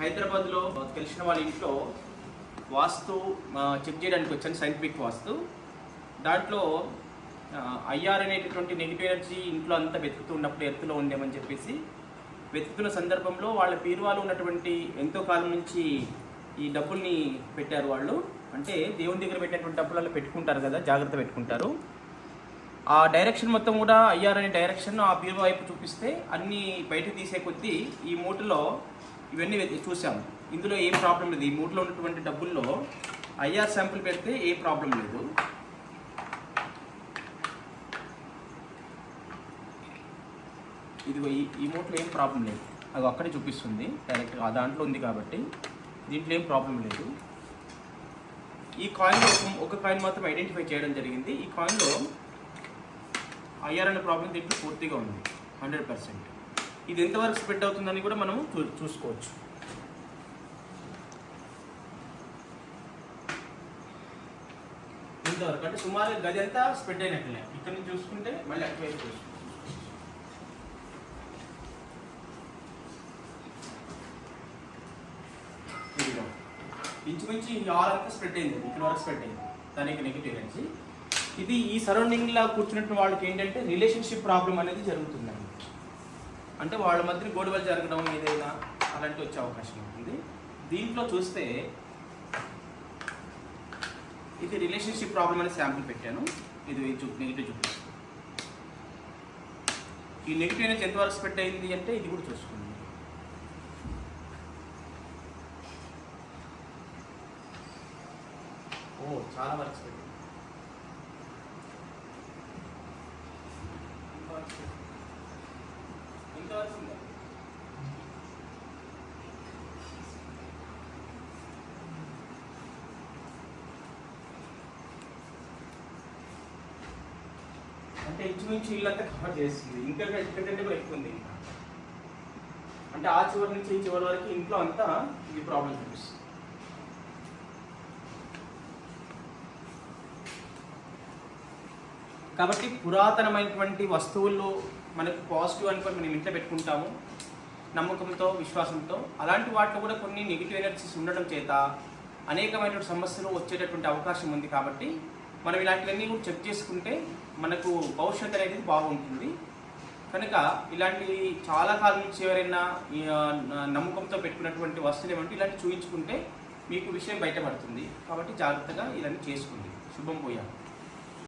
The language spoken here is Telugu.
హైదరాబాద్లో తెలిసిన వాళ్ళ ఇంట్లో వాస్తు చెక్ చేయడానికి వచ్చాను సైంటిఫిక్ వాస్తు. దాంట్లో ఐఆర్ అనేటటువంటి నెగిటివ్ ఎనర్జీ ఇంట్లో అంతా వెతుకుతున్నప్పుడు ఎత్తులో ఉండేమని చెప్పేసి వెతుకుతున్న సందర్భంలో వాళ్ళ పీరువాలు ఉన్నటువంటి ఎంతో కాలం నుంచి ఈ డబ్బుల్ని పెట్టారు వాళ్ళు. అంటే దేవుని దగ్గర పెట్టినటువంటి డబ్బులలో పెట్టుకుంటారు కదా జాగ్రత్త పెట్టుకుంటారు. ఆ డైరెక్షన్ మొత్తం కూడా ఐఆర్ అనే డైరెక్షన్ ఆ బీరువా వైపు చూపిస్తే అన్నీ బయటకు తీసే కొద్దీ ఈ మూటలో ఇవన్నీ చూసాము. ఇందులో ఏం ప్రాబ్లం లేదు. ఈ మూడులో ఉన్నటువంటి డబ్బుల్లో ఐఆర్ శాంపుల్ పెడితే ఏ ప్రాబ్లం లేదు. ఇదిగో ఈ ఈ మూట్లో ఏం ప్రాబ్లం లేదు. అది అక్కడే చూపిస్తుంది. డైరెక్ట్గా ఆ దాంట్లో ఉంది కాబట్టి దీంట్లో ఏం ప్రాబ్లం లేదు. ఈ కాయిన్ ఒక కాయిన్ మాత్రం ఐడెంటిఫై చేయడం జరిగింది. ఈ కాయిన్లో ఐఆర్ అనే ప్రాబ్లం దీంట్లో పూర్తిగా ఉంది. హండ్రెడ్ పర్సెంట్ ఇది ఎంతవరకు స్ప్రెడ్ అవుతుందని కూడా మనము చూ చూసుకోవచ్చు. ఇంతవరకు అంటే సుమారు గది అంతా స్ప్రెడ్ అయినట్లే ఇక్కడ నుంచి చూసుకుంటే మళ్ళీ అటువైపు చూసుకోవచ్చు ఇదిగో. ఇంచుమించు ఈ ఆల్ అంతా స్ప్రెడ్ అయింది. ఇక్కడ వరకు స్ప్రెడ్ అయింది. దానికి నెగిటివ్ ఎనర్జీ ఇది ఈ సరౌండింగ్ లా కూర్చున్నట్టు వాళ్ళకి ఏంటంటే రిలేషన్షిప్ ప్రాబ్లం అనేది జరుగుతుంది అంటే వాళ్ళ మధ్య గొడవలు జరగడం ఏదైనా అలాంటి వచ్చే అవకాశం ఉంటుంది దీంట్లో చూస్తే ఇది రిలేషన్షిప్ ప్రాబ్లం అనే శాంపుల్ పెట్టాను. ఇది చూ నెగిటివ్ చూపిస్తుంది ఈ నెగిటివ్ అనేది ఎంతవరకు స్ప్రెడ్ అయింది అంటే ఇది కూడా చూసుకోండి. ఓ చాలా వరకు స్ప్రెడ్ అయింది అంటే ఇంచుమించు ఇల్లంతా కవర్ చేస్తుంది. ఇంకా ఎక్కడంటే కూడా ఎక్కువ ఉంది ఇంకా. అంటే ఆ చివరి నుంచి ఈ చివరి వరకు ఇంట్లో అంతా ఇది ప్రాబ్లం చూపిస్తుంది. కాబట్టి పురాతనమైనటువంటి వస్తువులు మనకు పాజిటివ్ అనుకొని మనం ఇంట్లో పెట్టుకుంటాము. నమ్మకంతో విశ్వాసంతో. అలాంటి వాటిలో కూడా కొన్ని నెగిటివ్ ఎనర్జీస్ ఉండడం చేత అనేకమైనటువంటి సమస్యలు వచ్చేటటువంటి అవకాశం ఉంది కాబట్టి మనం ఇలాంటివన్నీ కూడా చెక్ చేసుకుంటే మనకు భవిష్యత్తు అనేది బాగుంటుంది. కనుక ఇలాంటి చాలా కాలం నుంచి ఎవరైనా నమ్మకంతో పెట్టుకున్నటువంటి వస్తువులు ఏమంటే ఇలాంటి చూపించుకుంటే మీకు విషయం బయటపడుతుంది. కాబట్టి జాగ్రత్తగా ఇలాంటి చేసుకోండి శుభం పోయాలి